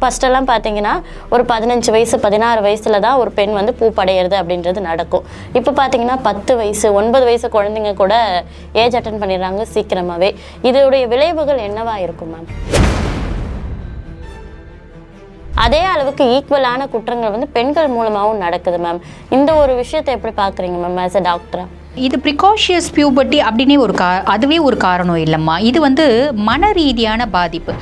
ஃபஸ்ட்டெல்லாம் பார்த்தீங்கன்னா ஒரு பதினஞ்சு வயசு பதினாறு வயசில் தான் ஒரு பெண் வந்து பூப்படையிறது அப்படின்றது நடக்கும். இப்போ பார்த்தீங்கன்னா பத்து வயசு ஒன்பது வயசு குழந்தைங்க கூட ஏஜ் அட்டன் பண்ணிடுறாங்க சீக்கிரமாகவே இதோடைய விளைவுகள் என்னவா இருக்கும் மேம் அதே அளவுக்கு ஈக்குவலான குற்றங்கள் வந்து பெண்கள் மூலமாகவும் நடக்குது மேம் இந்த ஒரு விஷயத்தை எப்படி பார்க்குறீங்க மேம் ஆஸ் அ டாக்டரா இது ப்ரிகாஷியஸ் பியூபர்ட்டி அப்படின்னே ஒரு கா அதுவே ஒரு காரணம் இல்லைம்மா. இது வந்து மன ரீதியான பாதிப்பு.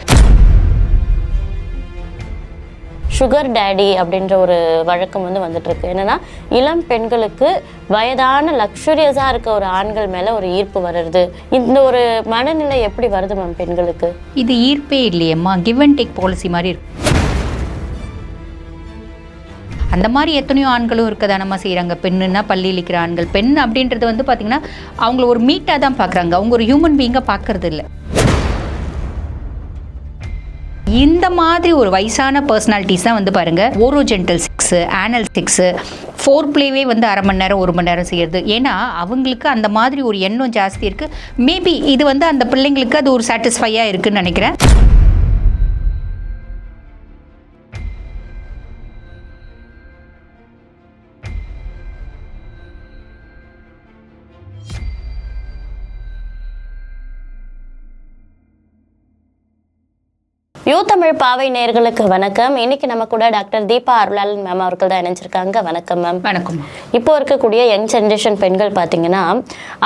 சுகர் டேடி அப்படின்ற ஒரு வழக்கம் வந்து வந்துட்டுருக்கு. என்னென்னா என்னன்னா இளம் பெண்களுக்கு வயதான லக்ஸுரியஸாக இருக்க ஒரு ஆண்கள் மேலே ஒரு ஈர்ப்பு வருது இந்த ஒரு மனநிலை எப்படி வருது மேம் பெண்களுக்கு? இது ஈர்ப்பே இல்லையம்மா. கிவ் அண்ட் டேக் பாலிசி மாதிரி இருக்கு. அந்த மாதிரி எத்தனையோ ஆண்களும் இருக்க தானம்மா செய்கிறாங்க பெண்ணுன்னா பள்ளி இழிக்கிற ஆண்கள். பெண் அப்படின்றது வந்து பார்த்திங்கன்னா அவங்கள ஒரு மீட்டாக தான் பார்க்குறாங்க அவங்க ஒரு ஹியூமன் பீயிங்காக பார்க்குறது இல்லை இந்த மாதிரி ஒரு வயசான பர்சனாலிட்டிஸ் தான் வந்து பாருங்கள் ஓரோஜென்டல் சிக்ஸு ஆனல் சிக்ஸு ஃபோர் பிளேவே வந்து அரை மணி நேரம் ஒரு மணி நேரம் செய்கிறது ஏன்னா அவங்களுக்கு அந்த மாதிரி ஒரு எண்ணம் ஜாஸ்தி இருக்குது மேபி இது வந்து அந்த பிள்ளைங்களுக்கு அது ஒரு சாட்டிஸ்ஃபையாக இருக்குதுன்னு நினைக்கிறேன். யூ தமிழ் பாவை நேர்களுக்கு வணக்கம். இன்னைக்கு நம்ம கூட டாக்டர் தீபா அருளாளன் மேம் அவர்கள் தான் இணைஞ்சிருக்காங்க. வணக்கம் மேம் வணக்கம் இப்போ இருக்கக்கூடிய யங் ஜென்ரேஷன் பெண்கள் பார்த்தீங்கன்னா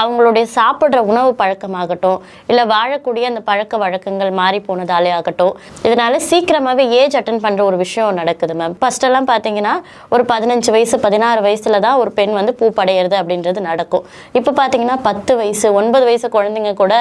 அவங்களுடைய சாப்பிட்ற உணவு பழக்கமாகட்டும் இல்லை வாழக்கூடிய அந்த பழக்க வழக்கங்கள் மாறி போனதாலே ஆகட்டும் இதனால சீக்கிரமாகவே ஏஜ் அட்டன் பண்ணுற ஒரு விஷயம் நடக்குது மேம் ஃபஸ்ட்டெல்லாம் பார்த்தீங்கன்னா ஒரு பதினஞ்சு வயசு பதினாறு வயசுல தான் ஒரு பெண் வந்து பூப்படையிறது அப்படின்றது நடக்கும். இப்போ பார்த்தீங்கன்னா பத்து வயசு ஒன்பது வயசு குழந்தைங்க கூட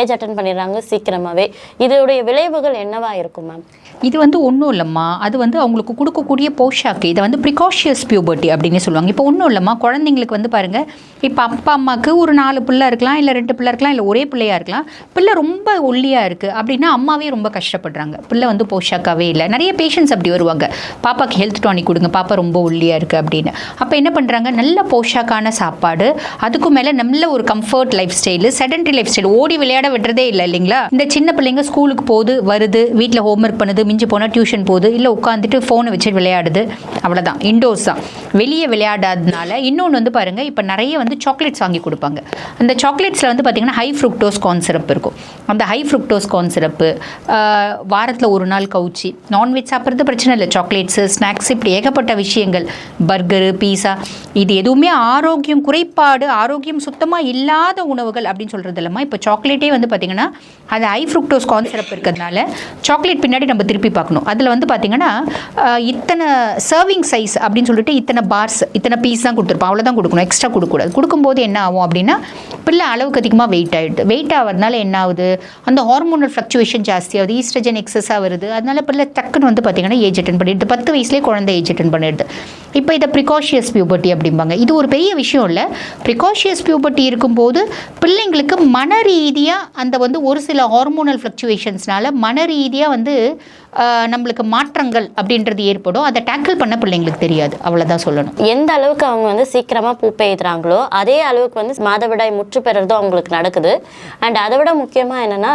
ஏஜ் அட்டன் பண்ணிடுறாங்க சீக்கிரமாகவே இதோடைய விளைவுகள் என்னவா இருக்கும் மேம் இது வந்து ஒன்றும் இல்லைம்மா. அது வந்து அவங்களுக்கு கொடுக்கக்கூடிய போஷாக்கு. இதை வந்து ப்ரிகாஷியஸ் பியூபர்ட்டி அப்படின்னு சொல்லுவாங்க. இப்போ ஒன்றும் இல்லைம்மா. குழந்தைங்களுக்கு வந்து பாருங்கள் இப்போ அப்பா அம்மாவுக்கு ஒரு நாலு பிள்ளை இருக்கலாம் இல்லை ரெண்டு பிள்ளை இருக்கலாம் இல்லை ஒரே பிள்ளையாக இருக்கலாம். பிள்ளை ரொம்ப ஒல்லியாக இருக்குது அப்படின்னா அம்மாவே ரொம்ப கஷ்டப்படுறாங்க. பிள்ளை வந்து போஷாக்காவே இல்லை. நிறைய பேஷண்ட்ஸ் அப்படி வருவாங்க. பாப்பாக்கு ஹெல்த் டானிக் கொடுங்க பாப்பா ரொம்ப ஒல்லியாக இருக்குது அப்படின்னு. அப்போ என்ன பண்ணுறாங்க நல்ல போஷாக்கான சாப்பாடு அதுக்கும் மேலே நல்ல ஒரு comfort lifestyle sedentary lifestyle ஓடி விளையாட விடுறதே இல்லை இல்லைங்களா? இந்த சின்ன பிள்ளைங்க ஸ்கூலுக்கு போகுது வருது வீட்டில் ஹோம் ஒர்க் பண்ணுது மிஞ்சி போனால் டியூஷன் போகுது இல்லை உட்காந்துட்டு ஃபோனை வச்சு விளையாடுது. அவ்வளோதான் இண்டோர்ஸ் தான். வெளியே விளையாடாததுனால இன்னொன்று வந்து பாருங்கள் இப்போ நிறைய வந்து சாக்லேட்ஸ் வாங்கி கொடுப்பாங்க. அந்த சாக்லேட்ஸில் வந்து பார்த்திங்கன்னா ஹை ஃப்ரூக்டோஸ் கார்ன் சிரப் இருக்கும். அந்த ஹை ஃப்ரூக்டோஸ் கார்ன் சிரப்பு வாரத்தில் ஒரு நாள் கவுச்சி. நான்வெஜ் சாப்பிட்றது பிரச்சனை இல்லை. சாக்லேட்ஸு ஸ்நாக்ஸ் இப்படி ஏகப்பட்ட விஷயங்கள். பர்கரு பீஸா இது எதுவுமே ஆரோக்கியம் குறைபாடு ஆரோக்கியம் சுத்தமாக இல்லாத உணவுகள் அப்படின்னு சொல்கிறது இல்லாமல் இப்போ சாக்லேட்டே வந்து பார்த்திங்கன்னா அது ஹை ஃப்ரூக்டோஸ் கார்ன் சிரப் இருக்கிறதுனால சாக்லேட் பின்னாடி நம்ம திருப்பி பார்க்கணும். அதில் வந்து பார்த்திங்கன்னா இத்தனை சர்விங் சைஸ் அப்படின்னு சொல்லிட்டு இத்தனை பார்ஸ் இத்தனை பீஸ் தான் கொடுத்துருப்போம். அவ்வளோதான் கொடுக்கணும். எக்ஸ்ட்ரா கொடுக்கக்கூடாது. கொடுக்கும்போது என்ன ஆகும் அப்படின்னா பிள்ளை அளவுக்கு அதிகமாக வெயிட் ஆகிடுது வெயிட் ஆகிறதுனால என்ன ஆகுது? அந்த ஹார்மோனல் ஃப்ளக்சுவேஷன் ஜாஸ்தியாகுது ஈஸ்ட்ரஜன் எக்ஸஸாக வருது. அதனால பிள்ளை டக்குன்னு வந்து பார்த்திங்கன்னா ஏஜ் அட்டன் பண்ணிடுது. பத்து வயசுலேயே குழந்தை ஏஜ் அட்டன் பண்ணிடுது. இப்போ இதை ப்ரிகாஷியஸ் பியூபர்ட்டி அப்படிம்பாங்க. இது ஒரு பெரிய விஷயம் இல்லை. ப்ரிகாஷியஸ் பியூபர்ட்டி இருக்கும்போது பிள்ளைங்களுக்கு மன ரீதியாக அந்த வந்து ஒரு சில ஹார்மோனல் ஃப்ளக்சுவேஷன்ஸ்னால மன ரீதியாக வந்து நம்மளுக்கு மாற்றங்கள் அப்படின்றது ஏற்படும். அதை டேக்கிள் பண்ண பிள்ளைங்களுக்கு தெரியாது. அவ்வளோதான் சொல்லணும். எந்த அளவுக்கு அவங்க வந்து சீக்கிரமாக பூ பெய்துறாங்களோ அதே அளவுக்கு வந்து மாதவிடாய் முற்று பெறதும் அவங்களுக்கு நடக்குது. அண்ட் அதை விட முக்கியமாக என்னன்னா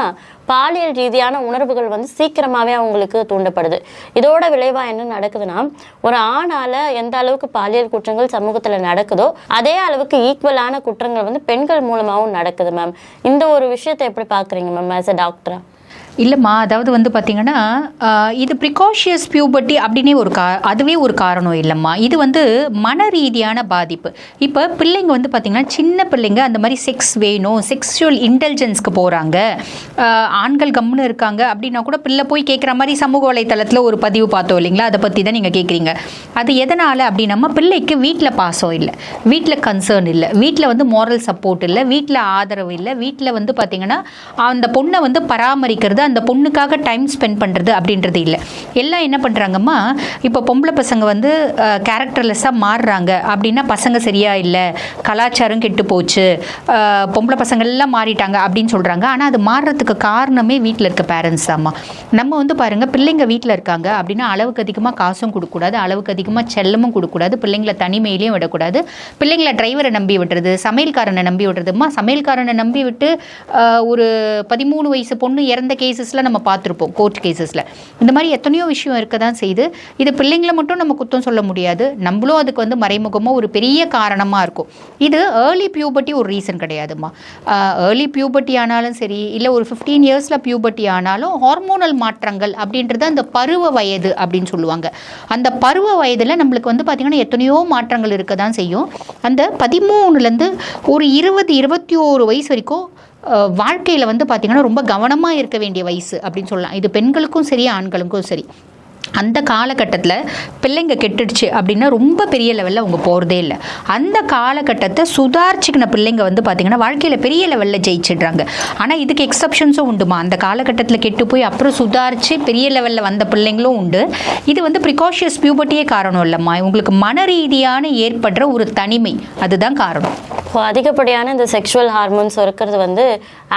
பாலியல் ரீதியான உணர்வுகள் வந்து சீக்கிரமாகவே அவங்களுக்கு தூண்டப்படுது. இதோட விளைவாக என்ன நடக்குதுன்னா ஒரு ஆணால் எந்த அளவுக்கு பாலியல் குற்றங்கள் சமூகத்தில் நடக்குதோ அதே அளவுக்கு ஈக்குவலான குற்றங்கள் வந்து பெண்கள் மூலமாகவும் நடக்குது மேம் இந்த ஒரு விஷயத்தை எப்படி பார்க்குறீங்க மேம் ஆஸ் அ டாக்டராக இல்லைம்மா அதாவது வந்து பார்த்தீங்கன்னா இது ப்ரிகாஷியஸ் பியூபர்ட்டி அப்படின்னே ஒரு கா அதுவே ஒரு காரணம் இல்லைம்மா. இது வந்து மன ரீதியான பாதிப்பு. இப்போ பிள்ளைங்க வந்து பார்த்திங்கன்னா சின்ன பிள்ளைங்க அந்த மாதிரி செக்ஸ் வேணும் செக்ஷுவல் இன்டெலிஜென்ஸ்க்கு போகிறாங்க ஆண்கள் கம்முன்னு இருக்காங்க அப்படின்னா கூட பிள்ளை போய் கேட்குற மாதிரி சமூக வலைத்தளத்தில் ஒரு பதிவு பார்த்தோம் இல்லைங்களா? அதை பற்றி தான் நீங்கள் கேட்குறீங்க அது எதனால் அப்படின்னா பிள்ளைக்கு வீட்டில் பாசம் இல்லை வீட்டில் கன்சர்ன் இல்லை வீட்டில் வந்து மோரல் சப்போர்ட் இல்லை வீட்டில் ஆதரவு இல்லை வீட்டில் வந்து பார்த்திங்கன்னா அந்த பொண்ணை வந்து பராமரிக்கிறது அந்த பொண்ணுக்காக டைம் ஸ்பெண்ட் பண்ணுறது அப்படின்றது இல்லை. எல்லாம் என்ன பண்ணுறாங்கம்மா இப்போ பொம்பளை பசங்க வந்து கேரக்டர்லெஸ்ஸாக மாறுறாங்க அப்படின்னா பசங்க சரியா இல்லை கலாச்சாரம் கெட்டு போச்சு பொம்பளை பசங்க எல்லாம் மாறிட்டாங்க அப்படின்னு சொல்கிறாங்க ஆனால் அது மாறுறதுக்கு காரணமே வீட்டில் இருக்க பேரண்ட்ஸ் தாம்மா. நம்ம வந்து பாருங்கள் பிள்ளைங்க வீட்டில் இருக்காங்க அப்படின்னா அளவுக்கு அதிகமாக காசும் கொடுக்கக்கூடாது அளவுக்கு அதிகமாக செல்லமும் கொடுக்கக்கூடாது பிள்ளைங்கள தனிமையிலையும் விடக்கூடாது. பிள்ளைங்கள டிரைவரை நம்பி விடுறது சமையல்காரனை நம்பி விடுறதுமா சமையல்காரனை நம்பி விட்டு ஒரு பதிமூணு வயசு பொண்ணு இறந்த கே கேசஸில் நம்ம பார்த்துருப்போம் கோர்ட் கேசஸில் இந்த மாதிரி எத்தனையோ விஷயம் இருக்க தான் செய்யுது இது பிள்ளைங்களை மட்டும் நம்ம குத்தம் சொல்ல முடியாது. நம்மளும் அதுக்கு வந்து மறைமுகமாக ஒரு பெரிய காரணமாக இருக்கும். இது ஏர்லி பியூபர்ட்டி ஒரு ரீசன் கிடையாதுமா ஏர்லி பியூபர்ட்டி ஆனாலும் சரி இல்லை ஒரு ஃபிஃப்டீன் இயர்ஸில் பியூபர்ட்டி ஆனாலும் ஹார்மோனல் மாற்றங்கள் அப்படின்றது அந்த பருவ வயது அப்படின்னு சொல்லுவாங்க. அந்த பருவ வயதில் நம்மளுக்கு வந்து பார்த்திங்கன்னா எத்தனையோ மாற்றங்கள் இருக்க தான் செய்யும். அந்த பதிமூணுலேருந்து ஒரு இருபது இருபத்தி ஓரு வயசு வரைக்கும் வாழ்க்கையில் வந்து பார்த்திங்கன்னா ரொம்ப கவனமாக இருக்க வேண்டிய வயசு அப்படின்னு சொல்லலாம். இது பெண்களுக்கும் சரி ஆண்களுக்கும் சரி. அந்த காலகட்டத்தில் பிள்ளைங்க கெட்டுடுச்சு அப்படின்னா ரொம்ப பெரிய லெவலில் அவங்க போகிறதே இல்லை. அந்த காலகட்டத்தை சுதாரிச்சுக்கின பிள்ளைங்க வந்து பார்த்திங்கன்னா வாழ்க்கையில் பெரிய லெவலில் ஜெயிச்சிடுறாங்க. ஆனால் இதுக்கு எக்ஸப்ஷன்ஸும் உண்டுமா? அந்த காலகட்டத்தில் கெட்டு போய் அப்புறம் சுதாரித்து பெரிய லெவலில் வந்த பிள்ளைங்களும் உண்டு. இது வந்து ப்ரிகாஷியஸ் பியூபர்ட்டியே காரணம் இல்லைம்மா. உங்களுக்கு மன ரீதியான ஏற்படுற ஒரு தனிமை. அதுதான் காரணம். அதிகப்படியான இந்த செக்ஷுவல் ஹார்மோன்ஸ் இருக்கிறது வந்து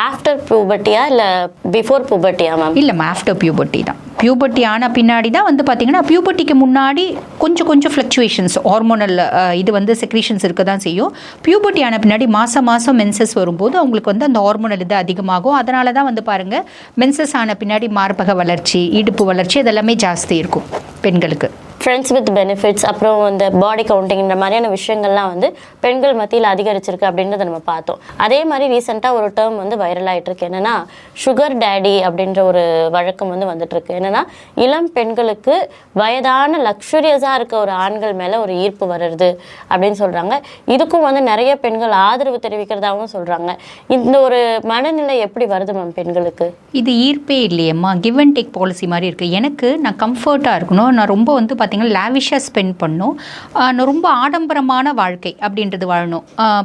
ஆஃப்டர் பியூபர்ட்டியா இல்லை பிஃபோர் பியூபர்ட்டியா மேம் இல்லைம்மா ஆஃப்டர் பியூபர்ட்டி தான். பியூபர்ட்டி ஆன பின்னாடி தான் வந்து பார்த்தீங்கன்னா பியூபர்ட்டிக்கு முன்னாடி கொஞ்சம் கொஞ்சம் ஃப்ளக்சுவேஷன்ஸ் ஹார்மோனல் இது வந்து செக்ரீஷன்ஸ் இருக்க தான் செய்யும். பியூபர்ட்டி ஆன பின்னாடி மாதம் மாதம் மென்சஸ் வரும்போது அவங்களுக்கு வந்து அந்த ஹார்மோனல் இது அதிகமாகும். அதனால தான் வந்து பாருங்கள் மென்சஸ் ஆன பின்னாடி மார்பக வளர்ச்சி இடுப்பு வளர்ச்சி இதெல்லாமே ஜாஸ்தி இருக்கும் பெண்களுக்கு. ஃப்ரெண்ட்ஸ் வித் பெனிஃபிட்ஸ் அப்புறம் இந்த பாடி கவுண்டிங் மாதிரியான விஷயங்கள்லாம் வந்து பெண்கள் மத்தியில் அதிகரிச்சிருக்கு அப்படின்றத நம்ம பார்த்தோம். அதே மாதிரி ரீசெண்டாக ஒரு டேர்ம் வந்து வைரல் ஆகிட்டுருக்கு என்னென்னா சுகர் டேடி அப்படின்ற ஒரு வழக்கம் வந்து வந்துட்டுருக்கு. என்னென்னா இளம் பெண்களுக்கு வயதான லக்ஸுரியஸாக இருக்க ஒரு ஆண்கள் மேலே ஒரு ஈர்ப்பு வருது அப்படின்னு சொல்கிறாங்க இதுக்கும் வந்து நிறைய பெண்கள் ஆதரவு தெரிவிக்கிறதாகவும் சொல்கிறாங்க இந்த ஒரு மனநிலை எப்படி வருது மேம் பெண்களுக்கு? இது ஈர்ப்பே இல்லையம்மா. கிவ் அண்ட் டேக் பாலிசி மாதிரி இருக்குது எனக்கு நான் கம்ஃபர்ட்டாக இருக்கணும். நான் ரொம்ப வந்து பார்த்திங்கன்னா லேவிஷாக ஸ்பெண்ட் பண்ணணும் ரொம்ப ஆடம்பரமான வாழ்க்கை அப்படின்றது வாழணும்.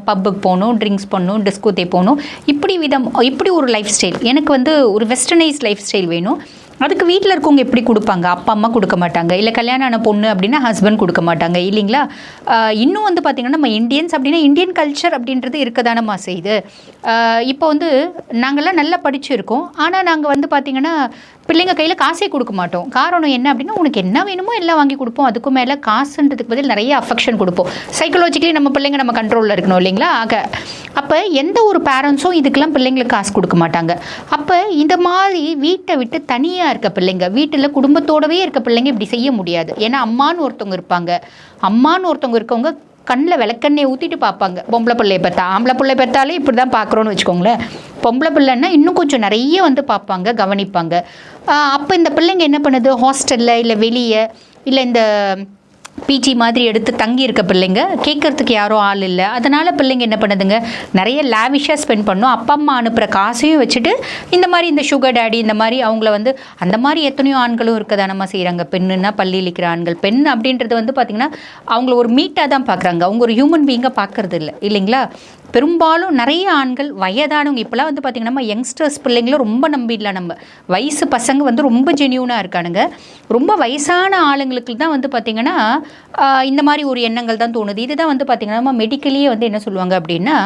பப்புக்கு போகணும் ட்ரிங்க்ஸ் பண்ணணும் டிஸ்கோத்தே போகணும். இப்படி விதம் இப்படி ஒரு லைஃப் ஸ்டைல். எனக்கு வந்து ஒரு வெஸ்டர்னைஸ் லைஃப் ஸ்டைல் வேணும். அதுக்கு வீட்டில் இருக்கவங்க எப்படி கொடுப்பாங்க? அப்பா அம்மா கொடுக்க மாட்டாங்க. இல்லை கல்யாணம் ஆன பொண்ணு அப்படின்னா ஹஸ்பண்ட் கொடுக்க மாட்டாங்க. இல்லைங்களா? இன்னும் வந்து பார்த்திங்கன்னா நம்ம இந்தியன்ஸ் அப்படின்னா இந்தியன் கல்ச்சர் அப்படின்றது இருக்க தானம்மா செய்யுது இப்போ வந்து நாங்கள்லாம் நல்லா படிச்சிருக்கோம். ஆனால் நாங்கள் வந்து பார்த்திங்கன்னா பிள்ளைங்க கையில் காசே கொடுக்க மாட்டோம். காரணம் என்ன அப்படின்னா உனக்கு என்ன வேணுமோ எல்லாம் வாங்கி கொடுப்போம். அதுக்கு மேலே காசுன்றதுக்கு பதில் நிறைய அஃபெக்ஷன் கொடுப்போம். சைக்கலாஜிக்கலி நம்ம பிள்ளைங்க நம்ம கண்ட்ரோலில் இருக்கணும் இல்லைங்களா? ஆக அப்போ எந்த ஒரு பேரண்ட்ஸும் இதுக்கெல்லாம் பிள்ளைங்களுக்கு காசு கொடுக்க மாட்டாங்க. அப்போ இந்த மாதிரி வீட்டை விட்டு தனியாக இருக்க பிள்ளைங்க வீட்டில் குடும்பத்தோடவே இருக்க பிள்ளைங்க இப்படி செய்ய முடியாது. ஏன்னா அம்மான்னு ஒருத்தவங்க இருப்பாங்க. அம்மான்னு ஒருத்தவங்க இருக்கவங்க கண்ணில் விளக்கெண்ணெய் ஊற்றிட்டு பார்ப்பாங்க. பொம்பளை பிள்ளைய பார்த்தா ஆம்பளை பிள்ளை பார்த்தாலே இப்படி தான் பார்க்குறோன்னு வச்சுக்கோங்களேன். பொம்பளை பிள்ளைன்னா இன்னும் கொஞ்சம் நிறைய வந்து பார்ப்பாங்க கவனிப்பாங்க. அப்போ இந்த பிள்ளைங்க என்ன பண்ணுது? ஹாஸ்டலில் இல்லை வெளியே இல்லை இந்த பிஜி மாதிரி எடுத்து தங்கி இருக்க பிள்ளைங்க கேட்கறதுக்கு யாரும் ஆள் இல்லை. அதனால் பிள்ளைங்க என்ன பண்ணுதுங்க? நிறைய லேவிஷாக ஸ்பெண்ட் பண்ணும். அப்பா அம்மா அனுப்புகிற காசையும் வச்சுட்டு இந்த மாதிரி இந்த சுகர் டேடி இந்த மாதிரி அவங்கள வந்து அந்த மாதிரி எத்தனையோ ஆண்களும் இருக்க தானம்மா செய்கிறாங்க பெண்ணுன்னா பள்ளியில் இருக்கிற ஆண்கள் பெண் அப்படின்றது வந்து பார்த்திங்கன்னா அவங்கள ஒரு மீட்டாக தான் பார்க்குறாங்க அவங்க ஒரு ஹியூமன் பீயிங்காக பார்க்கறது இல்லை இல்லைங்களா? பெரும்பாலும் நிறைய ஆண்கள் வயதானவங்க இப்போலாம் வந்து பார்த்திங்கன்னா யங்ஸ்டர்ஸ் பிள்ளைங்களும் ரொம்ப நம்பிடலாம் நம்ம. வயசு பசங்க வந்து ரொம்ப ஜென்யூனாக இருக்கானுங்க. ரொம்ப வயசான ஆளுங்களுக்கு தான் வந்து பார்த்திங்கன்னா இந்த மாதிரி ஒரு எண்ணங்கள் தான் தோணுது. இதுதான் வந்து பார்த்திங்கன்னா நம்ம மெடிக்கலியே வந்து என்ன சொல்லுவாங்க அப்படின்னா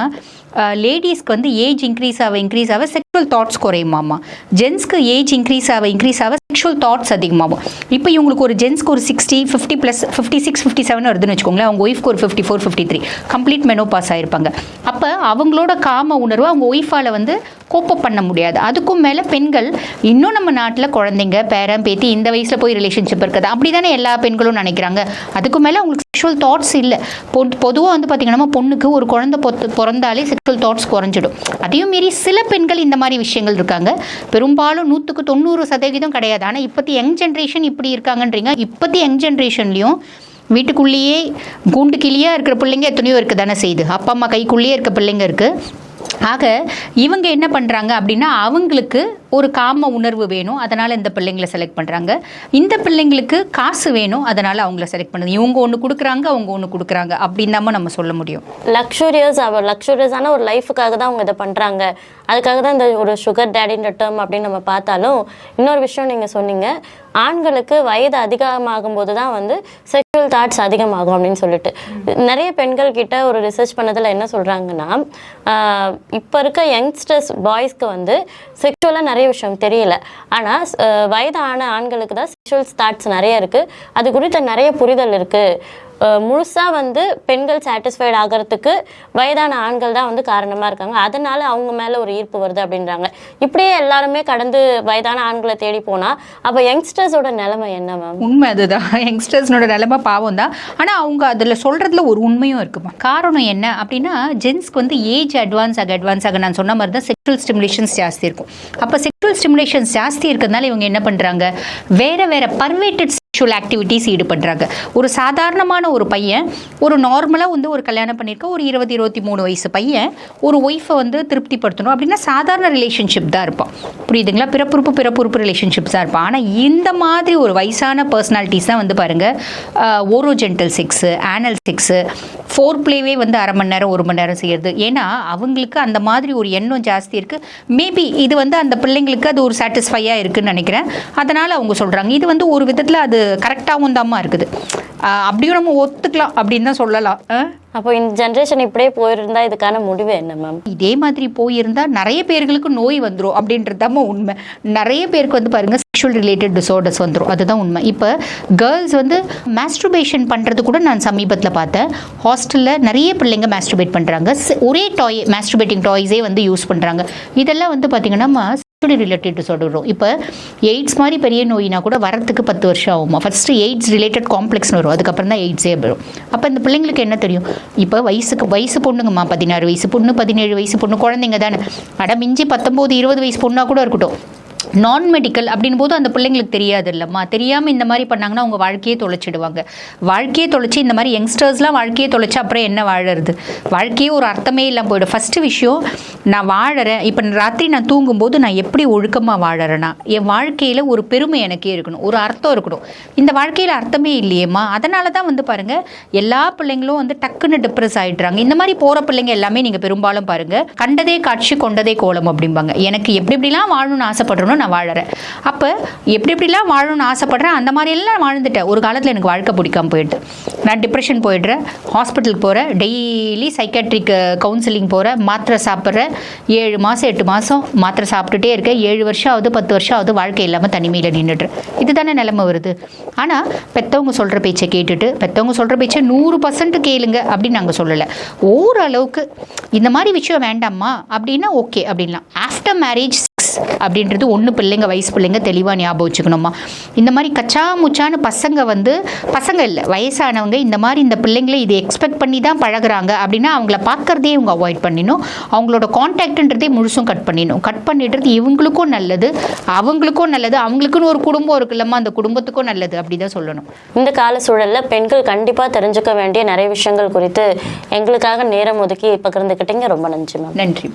லேடிஸ்க்கு வந்து ஏஜ் இன்க்ரீஸ் ஆக இன்க்ரீஸ் ஆக செக்ஷுவல் தாட்ஸ் குறையுமாமா? ஜென்ஸ்க்கு ஏஜ் இன்க்ரீஸ் ஆக இன்க்ரீஸ் ஆக செக்ஷுவல் தாட்ஸ் அதிகமாகும் இப்போ இவங்களுக்கு ஒரு ஜென்ஸ்க்கு ஒரு sixty fifty plus fifty six fifty seven வருதுன்னு வச்சுக்கோங்களேன் அவங்க ஒய்ஃப்க்கு ஒரு fifty four fifty three complete menopause ஆயிருப்பாங்க. அப்போ அவங்களோட காம உணர்வு அவங்க ஒய்ஃபால் வந்து கோப்பப் பண்ண முடியாது. அதுக்கும் மேலே பெண்கள் இன்னும் நம்ம நாட்டில் குழந்தைங்க பேரன் பேத்தி இந்த வயசில் போய் ரிலேஷன்ஷிப் இருக்குது. அப்படி தானே எல்லா பெண்களும் நினைக்கிறாங்க. அதுக்கும் மேலே அவங்களுக்கு செக்ஷுவல் தாட்ஸ் இல்லை. பொதுவாக வந்து பார்த்திங்கன்னா பொண்ணுக்கு ஒரு குழந்தை பொத்து பிறந்தாலே செக்ஷுவல் தாட்ஸ் குறைஞ்சிடும். அதையும் மீறி சில பெண்கள் இந்த மாதிரி விஷயங்கள் இருக்காங்க. பெரும்பாலும் நூற்றுக்கு தொண்ணூறு சதவீதம் கிடையாது. ஆனால் இப்போத்தி யங் ஜென்ரேஷன் இப்படி இருக்காங்கன்றீங்க. இப்போத்தி யங் ஜென்ரேஷன்லேயும் வீட்டுக்குள்ளேயே கூண்டு கிளியாக இருக்கிற பிள்ளைங்க எத்தனையோ இருக்குது தானே செய்யுது அப்பா அம்மா கைக்குள்ளேயே இருக்க பிள்ளைங்க இருக்குது ஆக இவங்க என்ன பண்ணுறாங்க அப்படின்னா அவங்களுக்கு ஒரு காம உணர்வு வேணும் அதனால் இந்த பிள்ளைங்களை செலக்ட் பண்ணுறாங்க இந்த பிள்ளைங்களுக்கு காசு வேணும் அதனால் அவங்கள செலக்ட் பண்ணுது. இவங்க ஒன்று கொடுக்குறாங்க அவங்க ஒன்று கொடுக்குறாங்க அப்படின்னு தான் நம்ம சொல்ல முடியும். லக்ஸூரியஸ் அவர் லக்ஸூரியஸான ஒரு லைஃபுக்காக தான் அவங்க இதை பண்ணுறாங்க அதுக்காக தான் இந்த ஒரு சுகர் டேடின்ற டேர்ம் அப்படின்னு நம்ம பார்த்தாலும் இன்னொரு விஷயம் நீங்கள் சொன்னீங்க. ஆண்களுக்கு வயது அதிகமாகும் போது தான் வந்து செக்ஷுவல் தாட்ஸ் அதிகமாகும் அப்படின்னு சொல்லிட்டு. நிறைய பெண்கள் கிட்ட ஒரு ரிசர்ச் பண்ணதில் என்ன சொல்கிறாங்கன்னா இப்போ இருக்க யங்ஸ்டர்ஸ் பாய்ஸ்க்கு வந்து செக்ஷுவலாக நிறைய விஷயம் தெரியல. ஆனால் வயதான ஆண்களுக்கு தான் செக்ஷுவல் தாட்ஸ் நிறைய இருக்குது அது குறித்த நிறைய புரிதல் இருக்குது முழுசாக வந்து பெண்கள் சாட்டிஸ்ஃபைட் ஆகிறதுக்கு வயதான ஆண்கள் தான் வந்து காரணமாக இருக்காங்க. அதனால அவங்க மேலே ஒரு ஈர்ப்பு வருது அப்படின்றாங்க. இப்படியே எல்லாருமே கடந்து வயதான ஆண்களை தேடி போனா அப்ப யங்ஸ்டர்ஸோட நிலைமை என்ன மேம் உண்மை அதுதான். யங்ஸ்டர்ஸ்னோட நிலைமை பாவம் தான் ஆனால் அவங்க அதில் சொல்கிறதுல ஒரு உண்மையும் இருக்குமா காரணம் என்ன அப்படின்னா ஜென்ஸ்க்கு வந்து ஏஜ் அட்வான்ஸ் ஆக அட்வான்ஸ் ஆக நான் சொன்ன மாதிரி தான் செக்ஷுவல் ஸ்டிமுலேஷன்ஸ் ஜாஸ்தி இருக்கும். அப்போ செக்ஷுவல் ஸ்டிமுலேஷன்ஸ் ஜாஸ்தி இருக்கிறதுனால இவங்க என்ன பண்ணுறாங்க வேற வேற பர்வேட்டட் செக்ஷுவல் ஆக்டிவிட்டீஸ் ஈடுபடுறாங்க. ஒரு சாதாரணமான ஒரு பையன் ஒரு நார்மலாக வந்து ஒரு கல்யாணம் பண்ணியிருக்க ஒரு இருபது இருபத்தி மூணு வயசு பையன் ஒரு ஒய்ஃபை வந்து திருப்திப்படுத்தணும் அப்படின்னா சாதாரண ரிலேஷன்ஷிப் தான் இருப்பான். புரியுதுங்களா? பிறப்புறுப்பு பிறப்புறுப்பு ரிலேஷன்ஷிப் தான் இருப்பான். ஆனால் இந்த மாதிரி ஒரு வயசான பர்சனாலிட்டிஸ் தான் வந்து பாருங்கள் ஓரோஜென்டல் செக்ஸு ஆனல் செக்ஸு ஃபோர் பிளேவே வந்து அரை மணி நேரம் ஒரு மணி நேரம் செய்கிறது ஏன்னா அவங்களுக்கு அந்த மாதிரி ஒரு எண்ணம் ஜாஸ்தி இருக்குது மேபி இது வந்து அந்த பிள்ளைங்களுக்கு அது ஒரு சாட்டிஸ்ஃபையாக இருக்குதுன்னு நினைக்கிறேன். அதனால் அவங்க சொல்கிறாங்க இது வந்து ஒரு விதத்தில் அது கரெக்டாகவும் தாம்மா இருக்குது. அப்படியும் நம்ம ஒத்துக்கலாம் அப்படின்னு தான் சொல்லலாம்? அப்போ இந்த ஜென்ரேஷன் இப்படியே போயிருந்தா இதுக்கான முடிவு என்ன மேம் இதே மாதிரி போயிருந்தா நிறைய பேர்களுக்கு நோய் வந்துடும் அப்படின்றது தான் உண்மை. நிறைய பேருக்கு வந்து பாருங்க செக்ஷுவல் ரிலேட்டட் டிசார்டர்ஸ் வந்துடும் அதுதான் உண்மை. இப்போ கேர்ள்ஸ் வந்து மாஸ்ட்ருபேஷன் பண்ணுறது கூட நான் சமீபத்தில் பார்த்தேன். ஹாஸ்டலில் நிறைய பிள்ளைங்க மாஸ்ட்ருபேட் பண்ணுறாங்க ஒரே டாய் மாஸ்ட்ருபேட்டிங் டாய்ஸே வந்து யூஸ் பண்ணுறாங்க இதெல்லாம் வந்து பார்த்திங்கன்னா செக்ஷுவலி ரிலேட்டட் டிசார்டர் வரும் இப்போ எய்ட்ஸ் மாதிரி பெரிய நோயினா கூட வரத்துக்கு பத்து வருஷம் ஆகுமா? ஃபஸ்ட்டு எய்ட்ஸ் ரிலேட்டட் காம்ப்ளெக்ஸ்னு வரும். அதுக்கப்புறம் தான் எய்ட்ஸே வரும். அப்போ இந்த பிள்ளைங்களுக்கு என்ன தெரியும்? இப்போ வயசுக்கு வயசு பொண்ணுங்கம்மா பதினாறு வயசு பொண்ணு பதினேழு வயசு பொண்ணு குழந்தைங்க தானே. அட மிஞ்சி பத்தொம்போது இருபது வயசு பொண்ணாக கூட இருக்கட்டும். நான் மெடிக்கல் அப்படின் போது அந்த பிள்ளைங்களுக்கு தெரியாது இல்லைம்மா தெரியாமல் இந்த மாதிரி பண்ணாங்கன்னா அவங்க வாழ்க்கையே தொலைச்சிடுவாங்க. வாழ்க்கையே தொலைச்சி இந்த மாதிரி யங்ஸ்டர்ஸ்லாம் வாழ்க்கையே தொலைச்சி அப்புறம் என்ன வாழறது? வாழ்க்கையே ஒரு அர்த்தமே இல்லாமல் போயிடும். ஃபஸ்ட்டு விஷயம் நான் வாழறேன். இப்போ ராத்திரி நான் தூங்கும்போது நான் எப்படி ஒழுக்கமாக வாழறேன்னா என் வாழ்க்கையில் ஒரு பெருமை எனக்கே இருக்கணும். ஒரு அர்த்தம் இருக்கணும். இந்த வாழ்க்கையில் அர்த்தமே இல்லையேம்மா. அதனால தான் வந்து பாருங்கள் எல்லா பிள்ளைங்களும் வந்து டக்குன்னு டிப்ரெஸ் ஆகிடுறாங்க இந்த மாதிரி போகிற பிள்ளைங்க எல்லாமே நீங்கள் பெரும்பாலும் பாருங்கள் கண்டதே காட்சி கொண்டதே கோலம் அப்படிம்பாங்க. எனக்கு எப்படி எப்படிலாம் வாழணும்னு ஆசைப்படுறேனோ நான் வாழறேன். அப்போ எப்படி எப்படிலாம் வாழணும்னு ஆசைப்படுறேன் அந்த மாதிரி எல்லாம் வாழ்ந்துட்டேன். ஒரு காலத்தில் எனக்கு வாழ்க்கை பிடிக்காம போயிட்டு நான் டிப்ரெஷன் போயிடுறேன். ஹாஸ்பிட்டலுக்கு போகிறேன் டெய்லி சைக்காட்ரிக் கவுன்சிலிங் போகிறேன் மாத்திரை சாப்பிட்றேன். ஏழு மாதம் எட்டு மாதம் மாத்திரை சாப்பிட்டுட்டே இருக்கேன். ஏழு வருஷம் ஆகுது பத்து வருஷம் ஆகுது வாழ்க்கை இல்லாமல் தனிமையில் நின்றுடுறேன் இதுதானே நிலைமை வருது. ஆனால் பெற்றவங்க சொல்கிற பேச்சை கேட்டுட்டு பெற்றவங்க சொல்கிற பேச்சை நூறு பர்சன்ட் கேளுங்க அப்படின்னு நாங்கள் சொல்லலை. ஓரளவுக்கு இந்த மாதிரி விஷயம் வேண்டாமா அப்படின்னா ஓகே அப்படின்லாம். ஆஃப்டர் மேரேஜ் அப்படின்றது ஒன்று பிள்ளைங்க வயசு பிள்ளைங்க தெளிவாக ஞாபகம் வச்சுக்கணுமா இந்த மாதிரி கச்சா முச்சான்னு பசங்க வந்து பசங்க இல்லை வயசானவங்க இந்த மாதிரி இந்த பிள்ளைங்களை இதை எக்ஸ்பெக்ட் பண்ணி தான் பழகுறாங்க அப்படின்னா அவங்கள பார்க்கறதே இவங்க அவாய்ட் பண்ணிடணும். அவங்களோட கான்டாக்ட்ன்றதே முழுசும் கட் பண்ணிடணும். கட் பண்ணிடுறது இவங்களுக்கும் நல்லது அவங்களுக்கும் நல்லது அவங்களுக்குன்னு ஒரு குடும்பம் இருக்குல்லம்மா அந்த குடும்பத்துக்கும் நல்லது அப்படி தான் சொல்லணும். இந்த கால சூழல்ல பெண்கள் கண்டிப்பா தெரிஞ்சுக்க வேண்டிய நிறைய விஷயங்கள் குறித்து எங்களுக்காக நேரம் ஒதுக்கி பகிர்ந்துக்கிட்டீங்க. ரொம்ப நன்றி மேம். நன்றி.